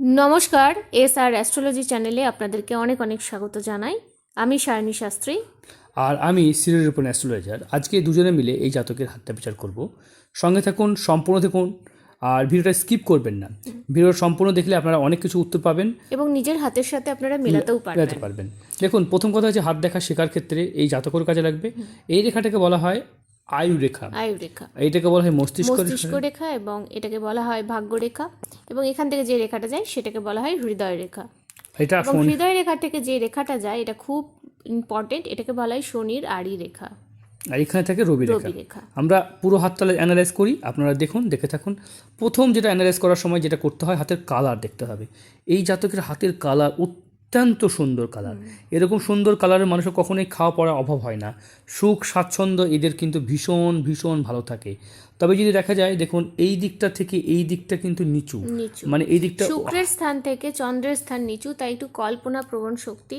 নমস্কার S R astrology চ্যানেলে আপনাদেরকে অনেক অনেক স্বাগত জানাই। আমি সায়নী শাস্ত্রী। আর আমি উপর অ্যাস্ট্রোলজার। আজকে দুজনে মিলে এই জাতকের হাতটা বিচার করব। সঙ্গে থাকুন সম্পূর্ণ দেখুন আর ভিডিওটা স্কিপ করবেন না। ভিডিও সম্পূর্ণ দেখলে আপনারা অনেক কিছু উত্তর পাবেন। এবং নিজের হাতের সাথে আপনারা মেলাতেও পারবেন। পারবেন। দেখুন প্রথম কথা হচ্ছে হাত দেখা শেখার ক্ষেত্রে এই জাতকের কাজে লাগবে। এই রেখাটাকে বলা হয় আয়ু রেখা আয়ু রেখা এইটাকে বলা হয় মস্তিষ্ক মস্তিষ্ক রেখা এবং এটাকে বলা হয় ভাগ্য রেখা এবং এখান থেকে যে রেখাটা যায় সেটাকে বলা হয় হৃদয় রেখা এটা হৃদয় রেখা থেকে যে রেখাটা যায় এটা খুব ইম্পর্টেন্ট এটাকে বলা হয় শনির আড়ি রেখা আর এখানে থাকে রবি রেখা রবি রেখা আমরা পুরো হাততালে অ্যানালাইজ করি আপনারা দেখুন দেখে থাকুন। প্রথম যেটা অ্যানালাইজ করার সময় যেটা করতে হয় হাতের কালার দেখতে হবে। এই জাতকের হাতের কালার অত্যন্ত সুন্দর কালার এরকম সুন্দর কালারের মানুষের কখনোই খাওয়া পড়ার অভাব হয় না। সুখ স্বাচ্ছন্দ্য এদের কিন্তু ভীষণ ভীষণ ভালো থাকে। তবে যদি দেখা যায় দেখুন এই দিকটা থেকে এই দিকটা কিন্তু নিচু। মানে এই দিকটা শুক্রের স্থান থেকে চন্দ্রের স্থান নিচু তাই একটু কল্পনা প্রবণ শক্তি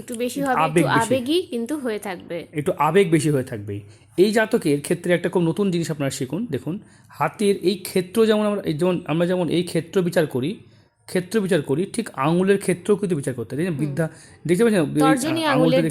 একটু বেশি হবে একটু আবেগ বেশি। আবেগী কিন্তু হয়ে থাকবে। একটু আবেগ বেশি হয়ে থাকবে এই জাতকের ক্ষেত্রে একটা খুব নতুন জিনিস আপনারা শিখুন। দেখুন হাতের এই ক্ষেত্র যেমন আমরা যেমন আমরা যেমন এই ক্ষেত্র বিচার করি ক্ষেত্র বিচার করি ঠিক আঙুলের ক্ষেত্রেও কিন্তু বিচার করতে হয়? বিদ্যা দেখতে পাচ্ছেন? আঙুলের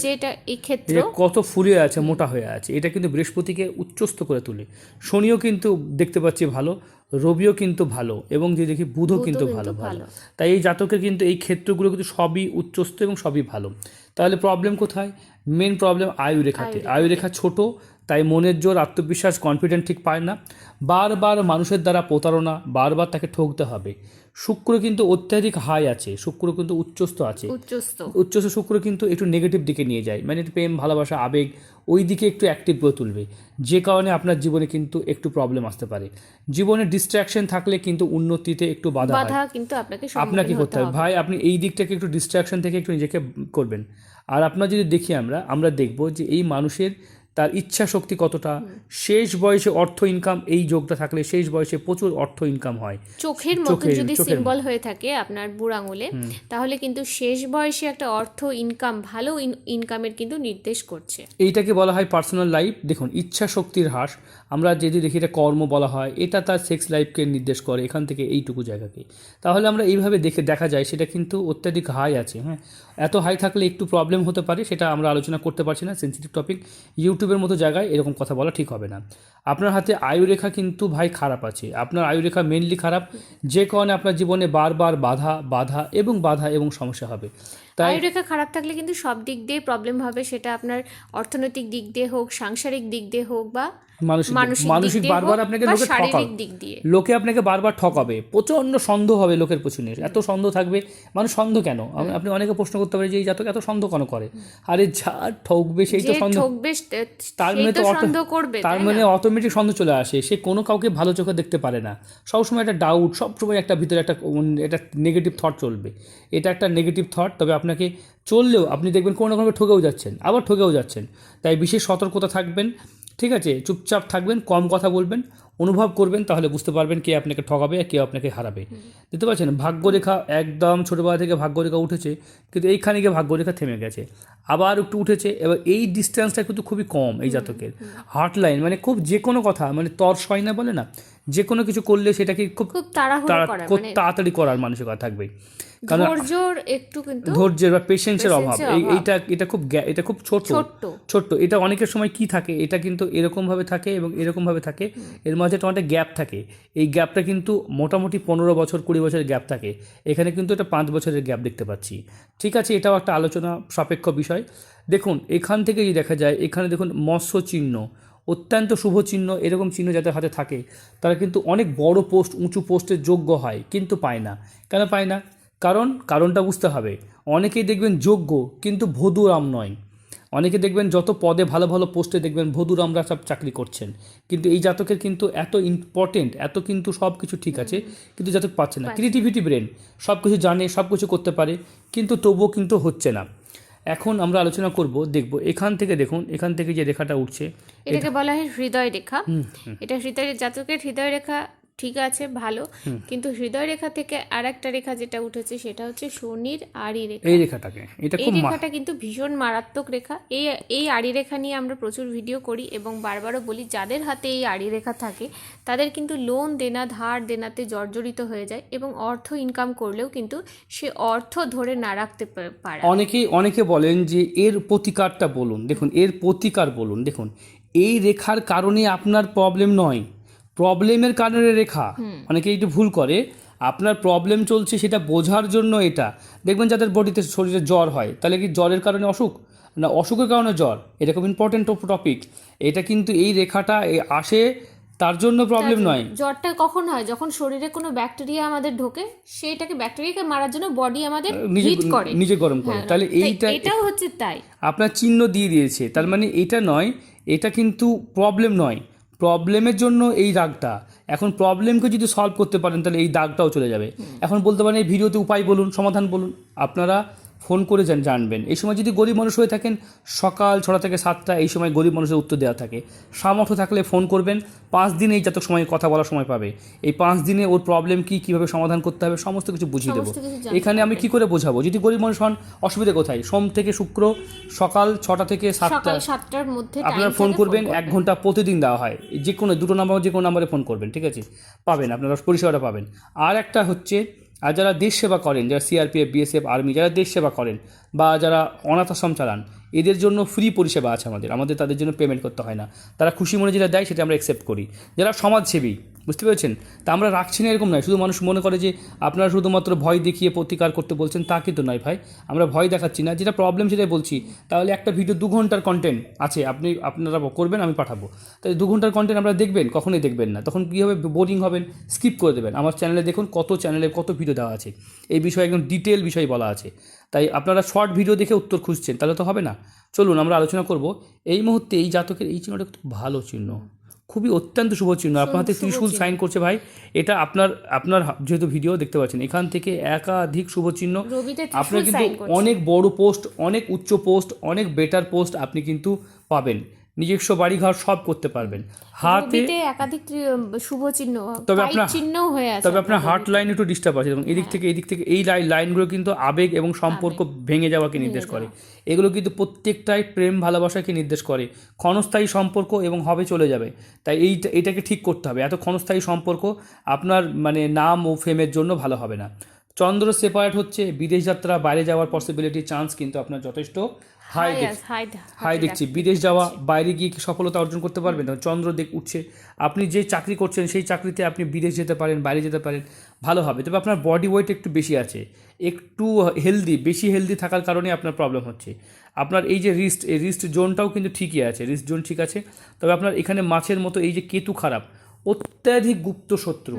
ক্ষেত্র যে কত ফুলে আছে মোটা হয়ে আছে। এটা কিন্তু বৃহস্পতিকে উচ্চস্থ করে তোলে। শনিও কিন্তু দেখতে পাচ্ছি ভালো রবিও কিন্তু ভালো এবং যে দেখি বুধও কিন্তু ভালো ভালো। তাই এই জাতকের কিন্তু এই ক্ষেত্রগুলো কিন্তু সবই উচ্চস্থ এবং সবই ভালো। তাহলে প্রবলেম কোথায়? মেন প্রবলেম আয়ু রেখাতে আয়ু রেখা ছোট তাই মনের জোর আত্মবিশ্বাস কনফিডেন্ট ঠিক পায় না। বারবার মানুষের দ্বারা প্রতারণা বারবার তাকে ঠকতে হবে। শুক্র কিন্তু অত্যাধিক হাই আছে শুক্র কিন্তু উচ্চস্থ আছে। উচ্চস্থ। শুক্র কিন্তু একটু নেগেটিভ দিকে নিয়ে যায়। মানে একটু প্রেম ভালোবাসা আবেগ ওই দিকে একটু অ্যাক্টিভ করে তুলবে। যে কারণে আপনার জীবনে কিন্তু একটু প্রবলেম আসতে পারে। জীবনে ডিস্ট্র্যাকশন থাকলে কিন্তু উন্নতিতে একটু বাধা কিন্তু আপনাকে আপনাকে করতে হবে। ভাই আপনি এই দিকটাকে একটু ডিস্ট্রাকশন থেকে একটু নিজেকে করবেন। আর আপনার যদি দেখি আমরা আমরা দেখব যে এই মানুষের তার ইচ্ছা শক্তি কতটা শেষ বয়সে অর্থ ইনকাম এই যোগটা থাকলে শেষ বয়সে প্রচুর অর্থ ইনকাম হয়। চোখের মতো যদি সিম্বল হয়ে থাকে আপনার বুড় আঙুলে তাহলে কিন্তু শেষ বয়সে একটা অর্থ ইনকাম ভালো ইনকামের কিন্তু নির্দেশ করছে। এইটাকে বলা হয় পার্সোনাল লাইফ দেখুন ইচ্ছা শক্তির হ্রাস আমরা যদি দেখি এটা কর্ম বলা হয় এটা তার সেক্স লাইফকে নির্দেশ করে এখান থেকে এইটুকু জায়গাকে। তাহলে আমরা এইভাবে দেখে দেখা যায় সেটা কিন্তু অত্যাধিক হাই আছে হ্যাঁ? এত হাই থাকলে একটু প্রবলেম হতে পারে সেটা আমরা আলোচনা করতে পারছি না সেন্সিটিভ টপিক ইউটিউবের মতো জায়গায় এরকম কথা বলা ঠিক হবে না। আপনার হাতে আয়ুরেখা কিন্তু ভাই খারাপ আছে। আপনার আয়ুরেখা মেনলি খারাপ। যে কারণে আপনার জীবনে বারবার বাধা বাধা এবং বাধা এবং সমস্যা হবে। তাই আয়ুরেখা খারাপ থাকলে কিন্তু সব দিক দিয়ে প্রবলেম হবে। সেটা আপনার অর্থনৈতিক দিক দিয়ে হোক, সাংসারিক দিক দিয়ে হোক বা মানসিক বারবার আপনাকে লোকে ঠকাবে লোকে আপনাকে বারবার ঠকাবে। প্রচণ্ড সন্দেহ হবে লোকের পেছনে। এত সন্দেহ থাকবে। মানুষ সন্দেহ কেন? আপনি অনেকে প্রশ্ন করতে পারে যে এই জাতক এত সন্দেহ কেন করে? আরে যা ঠকবে সেই তো সন্দেহ। তার মানে তো তো সন্দেহ করবে তার মানে অটোমেটিক সন্দেহ চলে আসে। সে কোনো কাউকে ভালো চোখে দেখতে পারে না। সবসময় একটা ডাউট সবসময় একটা ভিতরে একটা একটা নেগেটিভ থট চলবে। এটা একটা নেগেটিভ থট তবে আপনাকে চললেও আপনি দেখবেন কোনো না কোনো ঠকেও যাচ্ছেন আবার ঠকেও যাচ্ছেন। তাই বিশেষ সতর্কতা থাকবেন। ঠিক আছে চুপচাপ থাকবেন কম কথা বলবেন অনুভব করবেন তাহলে বুঝতে পারবেন কে আপনাকে ঠকাবে আর কে আপনাকে হারাবে। দেখতে পাচ্ছেন ভাগ্যরেখা একদম ছোটোবেলা থেকে ভাগ্যরেখা উঠেছে কিন্তু এইখানে গিয়ে ভাগ্যরেখা থেমে গেছে। আবার একটু উঠেছে এবার এই ডিস্টেন্সটা কিন্তু খুবই কম এই জাতকের। হার্ট লাইন মানে খুব যে কোনো কথা মানে তর্স হয় না বলে না যে কোনো কিছু করলে সেটাকে খুব খুব মানে তাড়াতাড়ি করার মানসিকতা থাকবে কারণ ধৈর্যর একটু কিন্তু ধৈর্যের বা পেশেন্সের অভাব। এইটা এটা খুব এটা খুব ছোট। ছোট্ট। এটা অনেকের সময় কি থাকে এটা কিন্তু এরকমভাবে থাকে এবং এরকমভাবে থাকে। এর মাঝে একটা অনেকটা গ্যাপ থাকে। এই গ্যাপটা কিন্তু মোটামুটি পনেরো বছর কুড়ি বছরের গ্যাপ থাকে। এখানে কিন্তু এটা পাঁচ বছরের গ্যাপ দেখতে পাচ্ছি। ঠিক আছে এটাও একটা আলোচনা সাপেক্ষ বিষয়। দেখুন এখান থেকে যদি দেখা যায় এখানে দেখুন মৎস্য চিহ্ন। অত্যন্ত শুভ চিহ্ন এরকম চিহ্ন যাদের হাতে থাকে তারা কিন্তু অনেক বড় পোস্ট উঁচু পোস্টের যোগ্য হয় কিন্তু পায় না। কেন পায় না? কারণ কারণটা বুঝতে হবে। অনেকেই দেখবেন যোগ্য কিন্তু ভদুরাম নয়। অনেকে দেখবেন যত পদে ভালো ভালো পোস্টে দেখবেন ভদুরামরা সব চাকরি করছেন। কিন্তু এই জাতকের কিন্তু এত ইম্পর্টেন্ট এত কিন্তু সব কিছু ঠিক আছে কিন্তু জাতক পাচ্ছে না। ক্রিয়েটিভিটি ব্রেন সব কিছু জানে সব কিছু করতে পারে কিন্তু তবুও কিন্তু হচ্ছে না। এখন আমরা আলোচনা করব দেখব এখান থেকে দেখুন এখান থেকে যে রেখাটা উঠছে এটাকে বলা হয় হৃদয় রেখা। এটা হৃদয় জাতকের হৃদয় রেখা ঠিক আছে ভালো। কিন্তু হৃদয় রেখা থেকে আর একটা রেখা যেটা উঠেছে সেটা হচ্ছে শনির আড়ি রেখা। এই রেখাটাকে এটা এই রেখাটা কিন্তু ভীষণ মারাত্মক রেখা। এই এই আড়ি রেখা নিয়ে আমরা প্রচুর ভিডিও করি এবং বারবারও বলি যাদের হাতে এই আড়ি রেখা থাকে তাদের কিন্তু লোন দেনা ধার দেনাতে জর্জরিত হয়ে যায় এবং অর্থ ইনকাম করলেও কিন্তু সে অর্থ ধরে না রাখতে পারে। অনেকেই অনেকে বলেন যে এর প্রতিকারটা বলুন। দেখুন এর প্রতিকার বলুন। দেখুন এই রেখার কারণে আপনার প্রবলেম নয়। প্রবলেমের কারণে রেখা। অনেকে একটু ভুল করে। আপনার প্রবলেম চলছে সেটা বোঝার জন্য এটা। দেখবেন যাদের বডিতে শরীরে জ্বর হয় তাহলে কি জ্বরের কারণে অসুখ? না অসুখের কারণে জ্বর। এটা খুব ইম্পর্টেন্ট টপিক এটা কিন্তু এই রেখাটা আসে তার জন্য প্রবলেম নয়। জ্বরটা কখন হয়? যখন শরীরে কোনো ব্যাকটেরিয়া আমাদের ঢোকে সেইটাকে ব্যাকটেরিয়াকে মারার জন্য বডি আমাদের হিট করে। নিজে গরম করে। হ্যাঁ, তাহলে এইটা এটাও হচ্ছে তাই। আপনার চিহ্ন দিয়ে দিয়েছে। তার মানে এটা নয় এটা কিন্তু প্রবলেম নয়। প্রবলেমের জন্য এই দাগটা। এখন প্রবলেমকে যদি সলভ করতে পারেন তাহলে এই দাগটাও চলে যাবে। এখন বলতে পারেন এই ভিডিওতে উপায় বলুন সমাধান বলুন। আপনারা ফোন করে জান জানবেন। এই সময় যদি গরিব মানুষ হয়ে থাকেন সকাল ছটা থেকে সাতটা এই সময় গরিব মানুষের উত্তর দেওয়া থাকে। সামর্থ্য থাকলে ফোন করবেন পাঁচ দিনে এই যত সময় কথা বলার সময় পাবে। এই পাঁচ দিনে ওর প্রবলেম কি কীভাবে সমাধান করতে হবে সমস্ত কিছু বুঝিয়ে দেবো। এখানে আমি কি করে বোঝাবো? যদি গরিব মানুষ হন অসুবিধা কোথায়? সোম থেকে শুক্র সকাল ছটা থেকে সাতটা। সাতটার মধ্যে আপনারা ফোন করবেন এক ঘণ্টা প্রতিদিন দেওয়া হয়। যে কোনো দুটো নাম্বার যে কোনো নাম্বারে ফোন করবেন ঠিক আছে? পাবেন আপনারা পরিষেবাটা পাবেন। আর একটা হচ্ছে আর যারা দেশ সেবা করেন, যারা সিআরপিএফ বিএসএফ আর্মি যারা দেশ সেবা করেন বা যারা অনাথ আশ্রম চালান, এদের জন্য ফ্রি পরিষেবা আছে আমাদের। আমাদের তাদের জন্য পেমেন্ট করতে হয় না। তারা খুশি মনে যেটা দেয় সেটা আমরা অ্যাকসেপ্ট করি। যারা সমাজসেবী বুঝতে পেরেছেন? তা আমরা রাখছি না এরকম নয়। শুধু মানুষ মনে করে যে আপনারা শুধুমাত্র ভয় দেখিয়ে প্রতিকার করতে বলছেন, তা কিন্তু নয় ভাই। আমরা ভয় দেখাচ্ছি না। যেটা প্রবলেম সেটাই বলছি। তাহলে একটা ভিডিও দু ঘণ্টার কন্টেন্ট আছে, আপনি, আপনারা করবেন, আমি পাঠাবো। তাই দু ঘণ্টার কন্টেন্ট আপনারা দেখবেন? কখনোই দেখবেন না। তখন কী হবে? বোরিং হবেন স্কিপ করে দেবেন। আমার চ্যানেলে দেখুন কত চ্যানেলে কত ভিডিও দেওয়া আছে। এই বিষয়ে একদম ডিটেল বিষয় বলা আছে। তাই আপনারা শর্ট ভিডিও দেখে উত্তর খুঁজছেন, তাহলে তো হবে না। চলুন, আমরা আলোচনা করব। এই মুহূর্তে এই জাতকের এই চিহ্নটা খুব ভালো চিহ্ন। খুবই অত্যন্ত শুভ চিহ্ন। আপনার হাতে ত্রিশূল সাইন করছে ভাই। এটা আপনার আপনার যেহেতু ভিডিও দেখতে পাচ্ছেন এখান থেকে একাধিক শুভ চিহ্ন। আপনার কিন্তু অনেক বড় পোস্ট অনেক উচ্চ পোস্ট অনেক বেটার পোস্ট আপনি কিন্তু পাবেন। নিজস্ব বাড়িঘর সব করতে পারবেন। হাতে একাধিক শুভ চিহ্ন তবে আপনার- চিহ্নও হয়ে আছে তবে আপনার হার্ট লাইন একটু ডিস্টার্ব আছে। এবং এদিক থেকে এদিক থেকে এই লাইন লাইনগুলো কিন্তু আবেগ এবং সম্পর্ক ভেঙে যাওয়াকে নির্দেশ করে। এগুলো কিন্তু প্রত্যেকটাই প্রেম ভালোবাসাকে নির্দেশ করে। ক্ষণস্থায়ী সম্পর্ক এবং হবে চলে যাবে। তাই এইটা এটাকে ঠিক করতে হবে। এত ক্ষণস্থায়ী সম্পর্ক আপনার মানে নাম ও ফেমের জন্য ভালো হবে না। চন্দ্র সেপারেট হচ্ছে বিদেশ যাত্রা বাইরে যাওয়ার পসিবিলিটি চান্স কিন্তু আপনার যথেষ্ট। হাই হাই দেখছি। বিদেশ যাওয়া বাইরে গিয়ে কি সফলতা অর্জন করতে পারবেন? চন্দ্র দেখ উঠছে। আপনি যে চাকরি করছেন সেই চাকরিতে আপনি বিদেশ যেতে পারেন বাইরে যেতে পারেন ভালো হবে। তবে আপনার বডি ওয়েট একটু বেশি আছে। একটু হেলদি বেশি হেলদি থাকার কারণে আপনার প্রবলেম হচ্ছে। আপনার এই যে রিস্ট এই রিস্ট জোনটাও কিন্তু ঠিকই আছে। রিস্ট জোন ঠিক আছে। তবে আপনার এখানে মাছের মতো এই যে কেতু খারাপ। অত্যাধিক গুপ্ত শত্রু।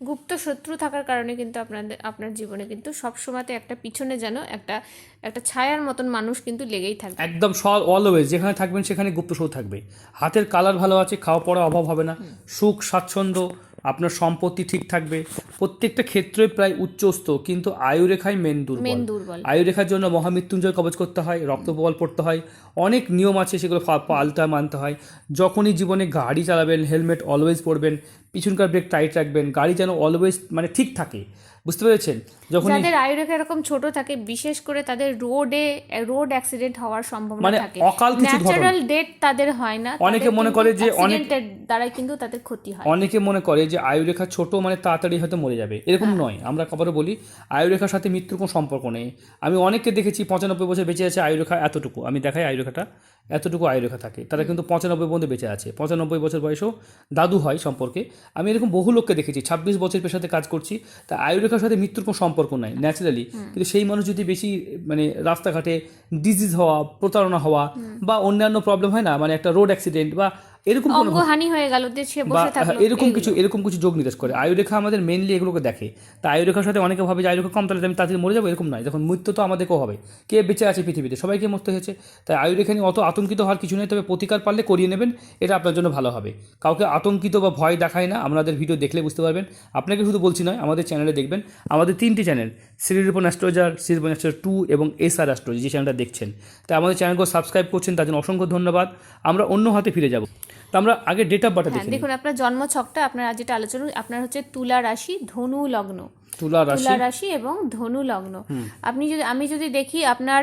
গুপ্ত শত্রু থাকার কারণে কিন্তু আপনাদের আপনার জীবনে কিন্তু সব সময়তে একটা পিছনে যেন একটা একটা ছায়ার মতন মানুষ কিন্তু লেগেই থাকবে। একদম সব অলওয়েজ যেখানে থাকবেন সেখানে গুপ্ত শত্রু থাকবে। হাতের কালার ভালো আছে খাওয়া পড়া অভাব হবে না। সুখ স্বাচ্ছন্দ্য আপনার সম্পত্তি ঠিক থাকবে। প্রত্যেকটা ক্ষেত্রে প্রায় উচ্চস্থ কিন্তু আয়ুরেখাই মেন দুর্বল। মেন আয়ুরেখার জন্য মহামৃত্যুঞ্জয় কবচ করতে হয় রক্ত প্রবল পড়তে হয়। অনেক নিয়ম আছে সেগুলো পাল্টা মানতে হয়। যখনই জীবনে গাড়ি চালাবেন হেলমেট অলওয়েজ পরবেন পিছনকার ব্রেক টাইট রাখবেন গাড়ি যেন অলওয়েজ মানে ঠিক থাকে। বুঝতে পেরেছেন? যখনই যাদের আয়ুরেখা এরকম ছোট থাকে বিশেষ করে তাদের রোডে রোড অ্যাক্সিডেন্ট হওয়ার সম্ভাবনা মানে থাকে। অকাল কিছু ঘটনা। ন্যাচারাল ডেথ তাদের হয় না অনেকে মনে করে যে অনেক- দ্বারাই কিন্তু তাদের ক্ষতি হয়। অনেকে মনে করে যে আয়ুরেখা ছোট মানে তাড়াতাড়ি হয়তো মরে যাবে। এরকম হ্যাঁ। নয়। আমরা খবরে বলি আয়ুরেখার সাথে মৃত্যুর কোনো সম্পর্ক নেই। আমি অনেককে দেখেছি পঁচানব্বই বছর বেঁচে আছে আয়ুরেখা এতটুকু। আমি দেখাই আয়ুরেখাটা এতটুকু আয়ুরেখা থাকে। তারা কিন্তু পঁচানব্বই পর্যন্ত বেঁচে আছে। পঁচানব্বই বছর বয়সও দাদু হয় সম্পর্কে। আমি এরকম বহু লোককে দেখেছি ছাব্বিশ বছর পেশাতে কাজ করছি তা আয়ুরেখার সাথে মৃত্যুর কোনো সম্পর্ক নাই ন্যাচারালি কিন্তু সেই মানুষ যদি বেশি মানে রাস্তাঘাটে ডিজিজ হওয়া প্রতারণা হওয়া বা অন্যান্য প্রবলেম হয় না মানে একটা রোড অ্যাক্সিডেন্ট বা এরকম অঙ্গহানি হয়ে গেল যে সে বসে থাকল এরকম কিছু এরকম কিছু যোগ নির্দেশ করে। আয়ুরেখা আমাদের মেনলি এগুলোকে দেখে। তা আয়ুরেখার সাথে অনেকে ভাবে যে আয়ুরেখা কম তাহলে আমি তাড়াতাড়ি মরে যাব? এরকম নয়। যখন মৃত্যু তো আমাদেরকেও হবে। কে বেঁচে আছে পৃথিবীতে? সবাইকে মরতে হয়েছে। তাই আয়ুরেখা নিয়ে অত আতঙ্কিত হওয়ার কিছু নেই। তবে প্রতিকার পারলে করিয়ে নেবেন এটা আপনার জন্য ভালো হবে। কাউকে আতঙ্কিত বা ভয় দেখায় না। আমাদের ভিডিও দেখলে বুঝতে পারবেন। আপনাকে শুধু বলছি নয় আমাদের চ্যানেলে দেখবেন। আমাদের তিনটি channel Shrirupan astrologer Shrirupan astrologer two এবং এস আর অ্যাস্ট্রোলজি যে চ্যানেলটা দেখছেন। তাই আমাদের চ্যানেলকে সাবস্ক্রাইব করছেন তার জন্য অসংখ্য ধন্যবাদ। আমরা অন্য হাতে ফিরে যাব। তা আমরা আগে ডেট অফ বার্থ দেখুন আপনার জন্ম ছকটা আপনার আজ যেটা আলোচনা আপনার হচ্ছে তুলা রাশি ধনু লগ্ন। তুলা রাশি। তুলা রাশি এবং ধনু লগ্ন। আপনি যদি আমি যদি দেখি আপনার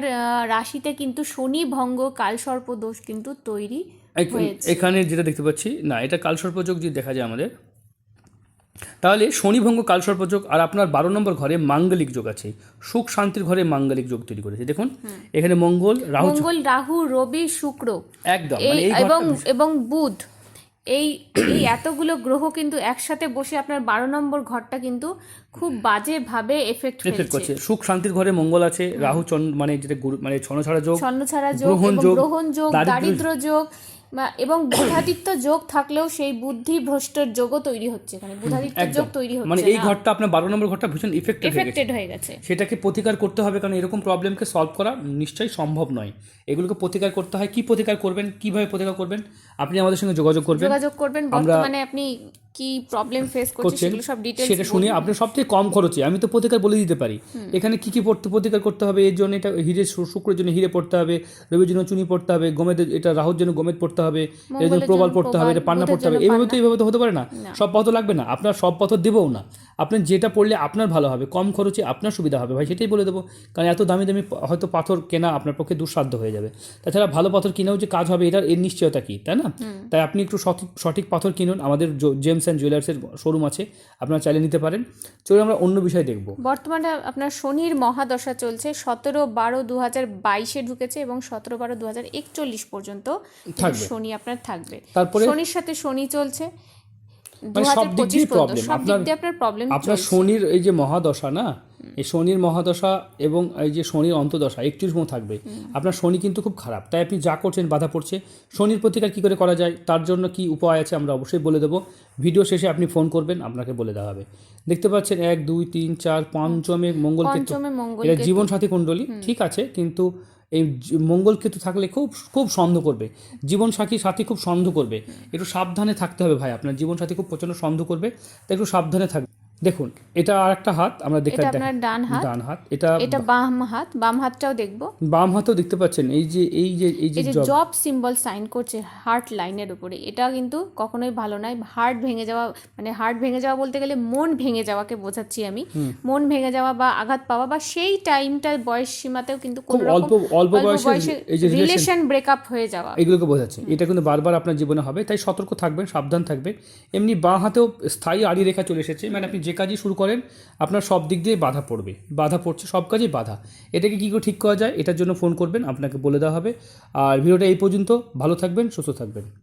রাশিতে কিন্তু শনি ভঙ্গ কালসর্প দোষ কিন্তু তৈরি এখানে যেটা দেখতে পাচ্ছি না এটা কালসর্পযোগ যদি দেখা যায় আমাদের তাহলে শনিভঙ্গ কালসর্পযোগ আর আপনার বারো নম্বর ঘরে মাঙ্গলিক যোগ আছে। সুখ শান্তির ঘরে মাঙ্গলিক যোগ তৈরি করেছে। দেখুন এখানে মঙ্গল রাহু মঙ্গল রাহু রবি শুক্র। একদম মানে এবং এবং বুধ। এই এই এতগুলো গ্রহ কিন্তু একসাথে বসে আপনার বারো নম্বর ঘরটা কিন্তু খুব বাজেভাবে এফেক্ট এফেক্ট করছে। সুখ শান্তির ঘরে মঙ্গল আছে রাহু চন্দ্র মানে যেটা মানে ছনছাড়া যোগ ছন্ন ছাড়া যোগ গ্রহণ যোগ, গ্রহণ যোগ দারিদ্র যোগ এবং বুধাদিত্য যোগ থাকলেও সেই বুদ্ধি ভ্রষ্টর যোগও তৈরি হচ্ছে এখানে। বুধাদিত্য যোগ তৈরি হচ্ছে মানে এই ঘরটা আপনার বারো নম্বর ঘরটা ভীষণ ইফেক্টেড এফেক্টেড হয়ে গেছে। সেটাকে প্রতিকার করতে হবে কারণ এরকম প্রবলেমকে সলভ করা নিশ্চয়ই সম্ভব নয়। এগুলোকে প্রতিকার করতে হয়। কি প্রতিকার করবেন? কীভাবে প্রতিকার করবেন? আপনি আমাদের সঙ্গে যোগাযোগ করবেন। যোগাযোগ করবেন। বর্তমানে আপনি কি প্রবলেম ফেস করছেন সেগুলো সব ডিটেলস সেটা শুনে আপনি সবথেকে কম খরচে আমি তো প্রতিকার বলে দিতে পারি। এখানে কি কি পড়তে প্রতিকার করতে হবে এর জন্য এটা হিরে শুক্রের জন্য হিরে পড়তে হবে রবির জন্য চুনি পড়তে হবে গোমেদ এটা রাহুর জন্য গমেদ পড়তে হবে এর জন্য প্রবাল পড়তে হবে এটা পান্না পড়তে হবে। এইভাবে তো। এইভাবে তো হতে পারে না। সব পথ লাগবে না আপনার সব পথ দেবও না। আপনি যেটা পড়লে আপনার ভালো হবে কম খরচে আপনার সুবিধা হবে ভাই সেটাই বলে দেবো। কারণ এত দামি দামি হয়তো পাথর কেনা আপনার পক্ষে দুঃসাধ্য হয়ে যাবে। তাছাড়া ভালো পাথর কিনেও যে কাজ হবে এটার এর নিশ্চয়তা কি তাই না? তাই আপনি একটু সঠিক সঠিক পাথর কিনুন। আমাদের জেমস অ্যান্ড জুয়েলার্সের শোরুম আছে আপনারা চাইলে নিতে পারেন। চলুন আমরা অন্য বিষয় দেখব। বর্তমানে আপনার শনির মহাদশা চলছে সতেরো বারো দু হাজার বাইশে ঢুকেছে এবং সতেরো বারো দু হাজার একচল্লিশ পর্যন্ত শনি আপনার থাকবে। তারপরে? শনির সাথে শনি চলছে মানে সব দিক দিয়ে দিক আপনার- আপনার শনির এই যে মহাদশা না? এই শনির মহাদশা এবং এই যে শনির অন্তদশা একত্রিশ মতো থাকবে। আপনার শনি কিন্তু খুব খারাপ। তাই আপনি যা করছেন বাধা পড়ছে। শনির প্রতিকার কী করে করা যায় তার জন্য কি উপায় আছে আমরা অবশ্যই বলে দেবো। ভিডিও শেষে আপনি ফোন করবেন আপনাকে বলে দেওয়া হবে। দেখতে পাচ্ছেন এক দুই তিন চার পঞ্চমে মঙ্গল কেতু এটা জীবন সাথী কুণ্ডলী ঠিক আছে কিন্তু এই মঙ্গল কেতু থাকলে খুব খুব সন্দেহ করবে। জীবন সাথী সাথী খুব সন্দেহ করবে। একটু সাবধানে থাকতে হবে ভাই, আপনার জীবন সাথী খুব প্রচণ্ড সন্দেহ করবে, তাই একটু সাবধানে থাকবে। দেখুন এটা আর একটা হাত আমরা দেখে এটা আপনার ডান হাত। ডান হাত। এটা এটা বাম হাত বাম হাতটাও দেখব। বাম হাতেও দেখতে পাচ্ছেন এই যে এই যে এই যে জব সিম্বল সাইন করছে হার্ট লাইনের উপরে এটা কিন্তু কখনোই ভালো নয়। হার্ট ভেঙে যাওয়া মানে হার্ট ভেঙে যাওয়া বলতে গেলে মন ভেঙে যাওয়াকে বোঝাচ্ছি আমি। মন ভেঙে যাওয়া বা আঘাত পাওয়া বা সেই টাইমটার বয়স সীমাতেও কিন্তু কোনো অল্প অল্প বয়সে এই যে রিলেশন ব্রেকআপ হয়ে যাওয়া। এগুলোকে বোঝাচ্ছে। এটা কিন্তু বারবার আপনার জীবনে হবে তাই সতর্ক থাকবেন সাবধান থাকবেন। এমনি বাঁ হাতেও স্থায়ী আড়ি রেখা চলে এসেছে মানে আপনি যে কাজই শুরু করেন, আপনার সব দিক দিয়ে বাধা পড়বে। বাধা পড়ছে, সব কাজেই বাধা। এটাকে কী করে ঠিক করা যায়? এটার জন্য ফোন করবেন, আপনাকে বলে দেওয়া হবে। আর ভিডিওটা এই পর্যন্ত। ভালো থাকবেন, সুস্থ থাকবেন।